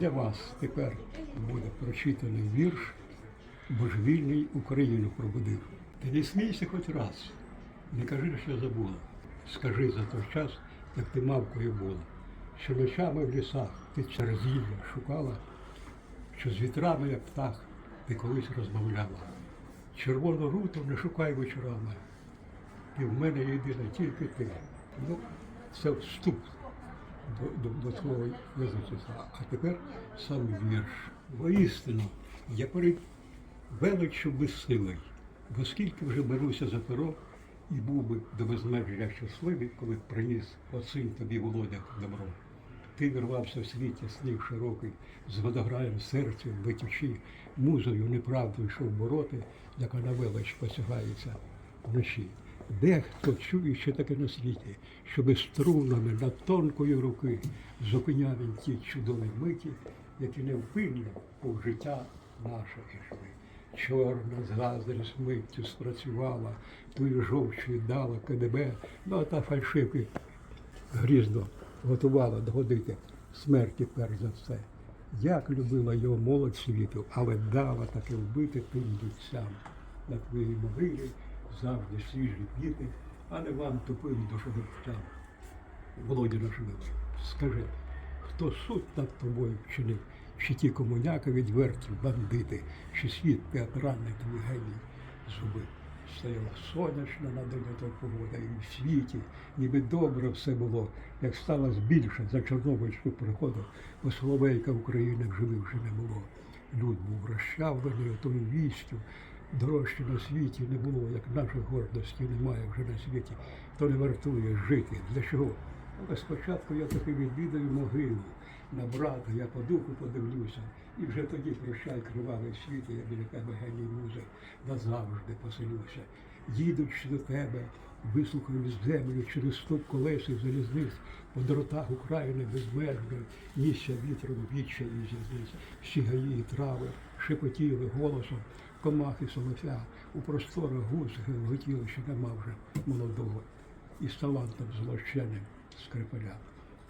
Для вас тепер буде прочитаний вірш Божевільний Україну пробудив. Ти не смійся хоч раз, не кажи, що забула. Скажи за той час, як ти мавкою була, що ночами в лісах ти через зілля шукала, що з вітрами, як птах, ти колись розмовляла. Червону руту не шукай вечорами. І в мене єдина тільки ти. Ну, це вступ до, до, до свого визначення. А тепер сам вірш. Воістину, я перед величчю безсилий, бо скільки вже беруся за перо, і був би до безмежжя щасливий, коли б приніс оцим тобі володях добро. Ти вирвався в світі снів широкий, з водограєм серця летючи, музою неправду йшов бороти, яка на велич посягається вночі. Дехто чує ще таке на світі, щоби струнами над тонкою руки зупиняв він ті чудові миті, які невпинно повз життя наше ішли. Чорна заздрість миттю спрацювала, тую жовчу дала КДБ, ну а та фальшивки грізно готувала догодити смерті перш за все. Як любила його молодь світу, але дала таки вбити тим дітцям. На твоїй могилі завжди свіжі квіти, а не вам тупим душогубцям. Володя наш милий, скажи, хто суд над тобою вчинив? Чи ті комуняки відверті бандити, чи світ театральний твій геній зубив? Стояла сонячна на день погода, і в світі, ніби добре все було, як стало більше за Чорнобильську приходу, бо Соловейка України в живих вже не було. Люд був розчавлений отою вістю, дорожче на світі не було, як нашої гордості немає вже на світі, то не вартує жити. Для чого? Але спочатку я таки відвідаю могилу. На брата я по духу подивлюся, і вже тоді прощай кривавий світ, я біля тебе геній музи, назавжди поселюся. Їдучи до тебе, вислухаю землю через стук колес і залізниць, по дротах України безмежної, місця вітром віччя і зізниць, всі гаї і трави, шепотіли голосом, комахи солофя, у просторах летіли, що нема вже молодого, і з талантом злощеним скрипаля.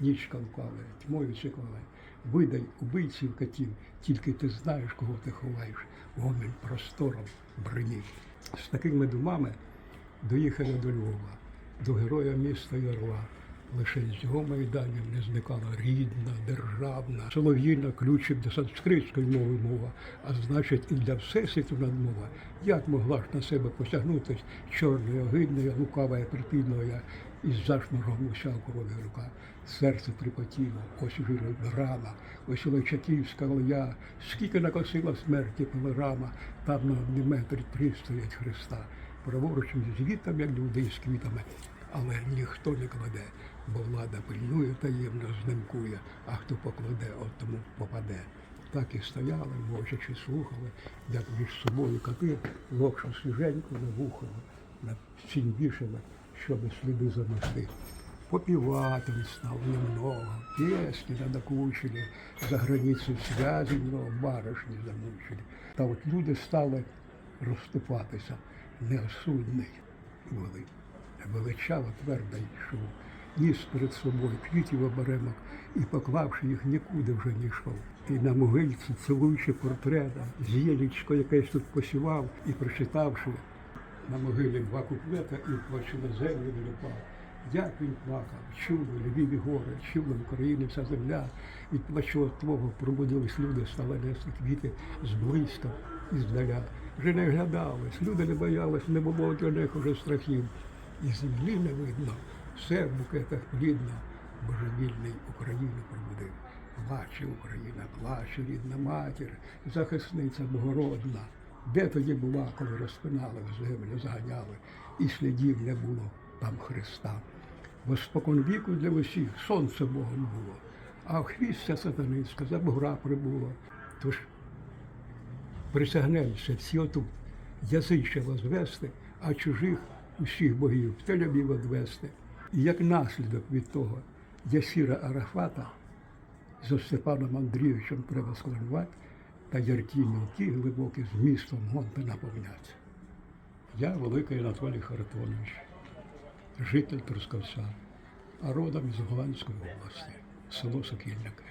Ніч калкали, тьмою цікали. Видай убийців катів, тільки ти знаєш, кого ти ховаєш, гомін простором бринів. З такими думами доїхали до Львова, до героя міста Ярла. Лише з його майданів не зникала рідна, державна, солов'їна ключик до санскритської мови мова, а значить і для всесвіту надмова. Як могла ж на себе посягнутись чорною, огидною, лукавою, припільною, із зашморгом уся крові рука. Серце трепотіло, ось уже рана, ось Личаківська лоя, скільки накосила смерті пилорама, там на одній метрі три стоять Христа. Праворуч з як люди з квітами, але ніхто не кладе, бо влада пильнує таємно знимкує, а хто покладе, от тому попаде. Так і стояли, мовчачи слухали, як між собою коти локшу свіженьку навухали, над всім вішали, щоб сліди замести. Попівати він став немного, пісні надокучили, за границю много баришні замучили. Та от люди стали розступатися, неосудний вели. Величаво твердо йшов, ніс перед собою квітів оберемок і, поклавши їх, нікуди вже не йшов. І на могильці, цілуючи портрета, з'єлічко якесь тут посівав і, прочитавши на могилі два куплета і плаче на землю допав. Як він плакав, чули Львіві гори, чула в Україні вся земля, від плачу твого пробудились люди, стали нести квіти зблизька і здаля. Вже не глядались, люди не боялись, не було для них уже страхів. І землі не видно, все в букетах плідно, божевільний Україну пробудив. Плаче Україна, плаче рідна матір, захисниця Богородна. Де тоді була, коли розпинали в землю, заганяли, і слідів не було там Христа. Бо спокон віку для усіх сонце Богом було, а хвістя сатаницька за бугра прибуло. Тож присягнемося всі отут язиче возвести, а чужих усіх богів в одвести. І як наслідок від того Ясіра Арафата за Степаном Андрійовичем треба складувати, та яркі мілкі глибокі змістом гонти наповняться. Я великий Анатолій Харитонович, житель Трускавця, а родом із Голландської області, село Сокільники.